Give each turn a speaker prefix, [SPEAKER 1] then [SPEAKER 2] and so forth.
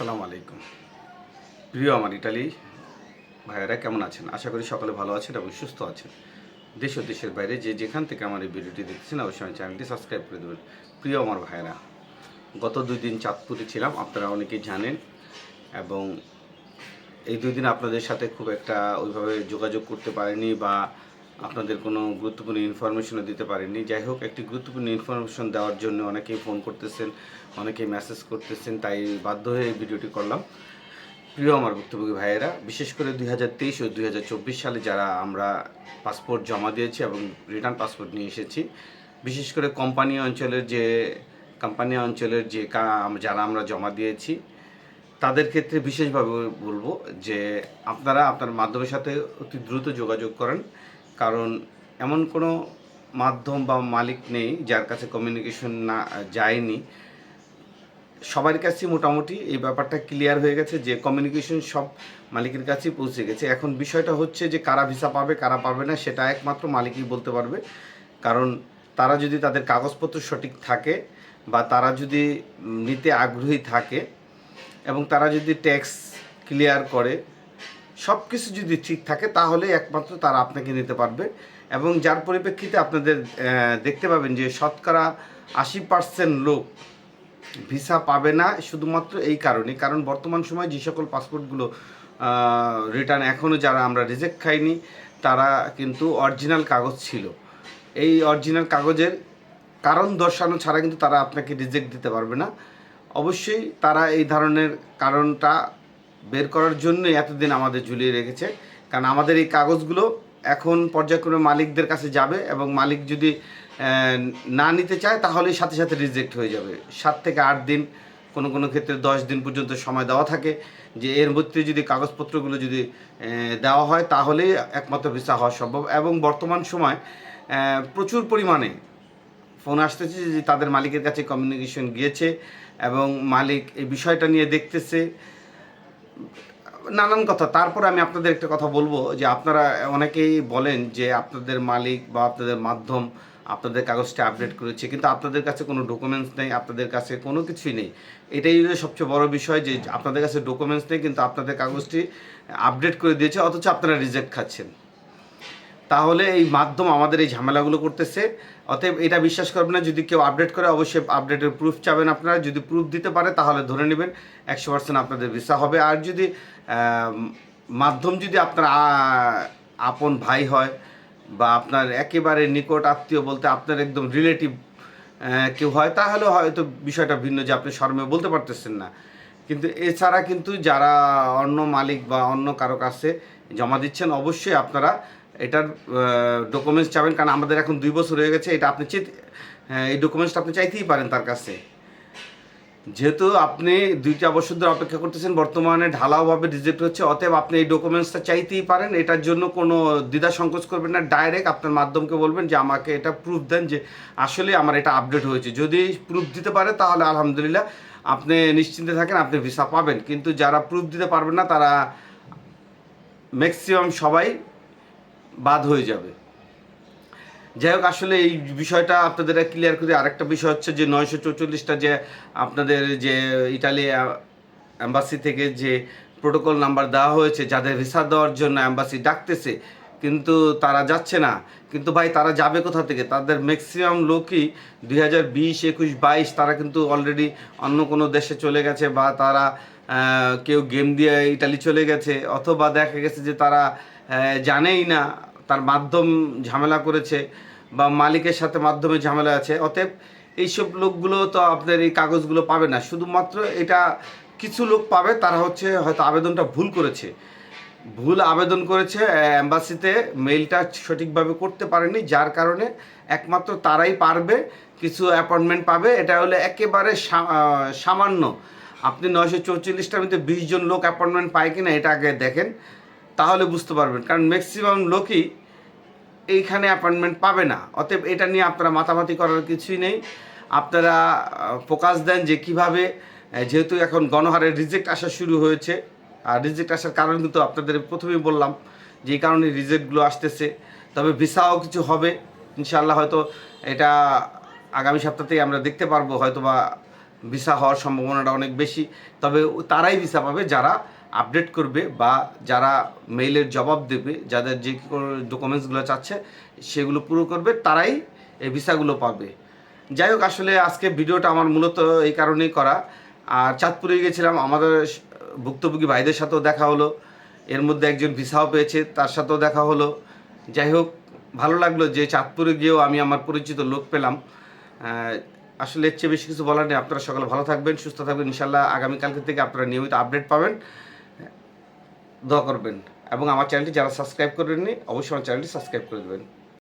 [SPEAKER 1] আসসালামু আলাইকুম। প্রিয় আমার ইটালি ভাইয়েরা, কেমন আছেন? আশা করি সকলে ভালো আছেন এবং সুস্থ আছেন। দেশ ও দেশের বাইরে যে যেখান থেকে আমার এই ভিডিওটি দেখছেন অবশ্যই আমার চ্যানেলটি সাবস্ক্রাইব করে দেবেন। প্রিয় আমার ভাইয়েরা, গত দুই দিন চাঁদপুরে ছিলাম, আপনারা অনেকেই জানেন, এবং এই দুই দিন আপনাদের সাথে খুব একটা ওইভাবে যোগাযোগ করতে পারিনি বা আপনাদের কোনো গুরুত্বপূর্ণ ইনফরমেশনও দিতে পারিনি যাই হোক, একটি গুরুত্বপূর্ণ ইনফরমেশন দেওয়ার জন্য অনেকেই ফোন করতেছেন, অনেকেই মেসেজ করতেছেন, তাই বাধ্য হয়ে ভিডিওটি করলাম। প্রিয় আমার ভুক্তভোগী ভাইয়েরা, বিশেষ করে দুই হাজার তেইশ ও দুই হাজার চব্বিশ সালে যারা আমরা পাসপোর্ট জমা দিয়েছি এবং রিটার্ন পাসপোর্ট নিয়ে এসেছি, বিশেষ করে কোম্পানি অঞ্চলের যে কোম্পানি অঞ্চলের যে যারা আমরা জমা দিয়েছি, তাদের ক্ষেত্রে বিশেষভাবে বলব যে আপনারা আপনার মাধ্যমের সাথে অতি দ্রুত যোগাযোগ করেন। কারণ এমন কোনো মাধ্যম বা মালিক নেই যার কাছে কমিউনিকেশন না যায়নি। সবার কাছেই মোটামুটি এই ব্যাপারটা ক্লিয়ার হয়ে গেছে যে কমিউনিকেশন সব মালিকের কাছেই পৌঁছে গেছে। এখন বিষয়টা হচ্ছে যে কারা ভিসা পাবে, কারা পাবে না, সেটা একমাত্র মালিকই বলতে পারবে। কারণ তারা যদি তাদের কাগজপত্র সঠিক থাকে বা তারা যদি নিতে আগ্রহী থাকে এবং তারা যদি ট্যাক্স ক্লিয়ার করে সব কিছু যদি ঠিক থাকে, তাহলে একমাত্র তারা আপনাকে নিতে পারবে। এবং যার পরিপ্রেক্ষিতে আপনাদের দেখতে পাবেন যে শতকরা আশি পার্সেন্ট লোক ভিসা পাবে না শুধুমাত্র এই কারণে। কারণ বর্তমান সময়ে যে সকল পাসপোর্টগুলো রিটার্ন এখনও যারা আমরা রিজেক্ট খাইনি, তারা কিন্তু অরিজিনাল কাগজ ছিল। এই অরিজিনাল কাগজের কারণ দর্শানো ছাড়া কিন্তু তারা আপনাকে রিজেক্ট দিতে পারবে না। অবশ্যই তারা এই ধরনের কারণটা বের করার জন্যই এতদিন আমাদের ঝুলিয়ে রেখেছে। কারণ আমাদের এই কাগজগুলো এখন পর্যায়ক্রমে মালিকদের কাছে যাবে এবং মালিক যদি না নিতে চায় তাহলেই সাথে সাথে রিজেক্ট হয়ে যাবে। সাত থেকে আট দিন, কোনো কোনো ক্ষেত্রে দশ দিন পর্যন্ত সময় দেওয়া থাকে। যে এর মধ্যে যদি কাগজপত্রগুলো যদি দেওয়া হয় তাহলেই একমাত্র ভিসা হওয়া সম্ভব। এবং বর্তমান সময় প্রচুর পরিমাণে ফোন আসতেছে যে তাদের মালিকের কাছে কমিউনিকেশন গিয়েছে এবং মালিক এই বিষয়টা নিয়ে দেখতেছে। নানান কথা। তারপরে আমি আপনাদের একটা কথা বলব যে আপনারা অনেকেই বলেন যে আপনাদের মালিক বা আপনাদের মাধ্যম আপনাদের কাগজটা আপডেট করেছে, কিন্তু আপনাদের কাছে কোনো ডকুমেন্টস নেই, আপনাদের কাছে কোনো কিছুই নেই। এটাই হলো সবচেয়ে বড় বিষয় যে আপনাদের কাছে ডকুমেন্টস নেই, কিন্তু আপনাদের কাগজটি আপডেট করে দিয়েছে, অথচ আপনারা রিজেক্ট খাচ্ছেন। তাহলে এই মাধ্যম আমাদের এই ঝামেলাগুলো করতেছে। অতএব এটা বিশ্বাস করবেন না, যদি কেউ আপডেট করে, অবশ্যই আপডেটের প্রুফ চাবেন আপনারা। যদি প্রুফ দিতে পারে, তাহলে ধরে নেবেন একশো পার্সেন্ট আপনাদের ভিসা হবে। আর যদি মাধ্যম যদি আপনার আপন ভাই হয় বা আপনার একেবারে নিকট আত্মীয় বলতে আপনার একদম রিলেটিভ কেউ হয়, তাহলে হয়তো বিষয়টা ভিন্ন যে আপনি শর্মে বলতে পারতেছেন না। কিন্তু এছাড়া কিন্তু যারা অন্য মালিক বা অন্য কারও কাছে জমা দিচ্ছেন, অবশ্যই আপনারা এটার ডকুমেন্টস চাবেন, কারণ আমাদের এখন দুই বছর হয়ে গেছে, এটা আপনি চেয়ে এই ডকুমেন্টসটা আপনি চাইতেই পারেন তার কাছে। যেহেতু আপনি দুইটা বছর ধরে অপেক্ষা করতেছেন, বর্তমানে ঢালাওভাবে রিজেক্ট হচ্ছে, অতএব আপনি এই ডকুমেন্টসটা চাইতেই পারেন, এটার জন্য কোনো দ্বিধা সংকোচ করবেন না। ডাইরেক্ট আপনার মাধ্যমকে বলবেন যে আমাকে এটা প্রুফ দেন যে আসলে আমার এটা আপডেট হয়েছে। যদি প্রুফ দিতে পারে, তাহলে আলহামদুলিল্লাহ আপনি নিশ্চিন্তে থাকেন, আপনি ভিসা পাবেন। কিন্তু যারা প্রুফ দিতে পারবেন না, তারা ম্যাক্সিমাম সবাই বাদ হয়ে যাবে। যাই হোক, আসলে এই বিষয়টা আপনাদের ক্লিয়ার করে, আরেকটা বিষয় হচ্ছে যে নয়শো চৌচল্লিশটা যে আপনাদের যে ইটালি অ্যাম্বাসি থেকে যে প্রোটোকল নাম্বার দেওয়া হয়েছে, যাদের ভিসা দেওয়ার জন্য অ্যাম্বাসি ডাকতেছে, কিন্তু তারা যাচ্ছে না। কিন্তু ভাই, তারা যাবে কোথা থেকে? তাদের ম্যাক্সিমাম লোকই দুই হাজার বিশ, একুশ, বাইশ, তারা কিন্তু অলরেডি অন্য কোনো দেশে চলে গেছে বা তারা কেউ গেম দিয়ে ইটালি চলে গেছে, অথবা দেখা গেছে যে তারা জানেই না তার মাধ্যম ঝামেলা করেছে বা মালিকের সাথে মাধ্যমে ঝামেলা আছে। অতএব এইসব লোকগুলো তো আপনার এই কাগজগুলো পাবে না। শুধুমাত্র এটা কিছু লোক পাবে, তারা হচ্ছে হয়তো আবেদনটা ভুল করেছে। ভুল আবেদন করেছে, অ্যাম্বাসিতে মেইলটা সঠিকভাবে করতে পারেনি, যার কারণে একমাত্র তারাই পারবে, কিছু অ্যাপয়েন্টমেন্ট পাবে। এটা হলে একেবারে সামান্য। আপনি নয়শো চৌচল্লিশটার মধ্যে বিশ জন লোক অ্যাপয়েন্টমেন্ট পায় কিনা, এটা আগে দেখেন। তাহলে বুঝতে পারবেন। কারণ ম্যাক্সিমাম লোকই এইখানে অ্যাপয়েন্টমেন্ট পাবে না। অতএব এটা নিয়ে আপনারা মাতামাতি করার কিছুই নেই। আপনারা ফোকাস দেন যে কীভাবে যেহেতু এখন গণহারে রিজেক্ট আসা শুরু হয়েছে। আর রিজেক্ট আসার কারণ কিন্তু আপনাদের প্রথমেই বললাম যে কারণে রিজেক্টগুলো আসতেছে। তবে ভিসাও কিছু হবে। ইনশাল্লাহ হয়তো এটা আগামী সপ্তাহতেই আমরা দেখতে পারব। হয়তো বা ভিসা হওয়ার সম্ভাবনাটা অনেক বেশি। তবে তারাই ভিসা পাবে যারা আপডেট করবে বা যারা মেইলের জবাব দেবে, যাদের যে ডকুমেন্টসগুলো চাচ্ছে, সেগুলো পুরো করবে, তারাই এই ভিসাগুলো পাবে। যাই হোক, আসলে আজকে ভিডিওটা আমার মূলত এই কারণেই করা। আর চাঁদপুরে গেছিলাম আমাদের ভুক্তভোগী ভাইদের সাথেও দেখা হলো। এর মধ্যে একজন ভিসাও পেয়েছে, তার সাথেও দেখা হলো। যাই হোক, ভালো লাগল যে চাঁদপুরে গিয়েও আমি আমার পরিচিত লোক পেলাম। আসলে এর চেয়ে বেশি কিছু বলার নেই। আপনারা সকালে ভালো থাকবেন, সুস্থ থাকবেন। ইনশাল্লাহ আগামীকালকে থেকে আপনারা নিয়মিত আপডেট পাবেন। দোয়া করবেন। এবং আমার চ্যানেলটি যারা সাবস্ক্রাইব করেননি অবশ্যই আমার চ্যানেলটি সাবস্ক্রাইব করে দেবেন।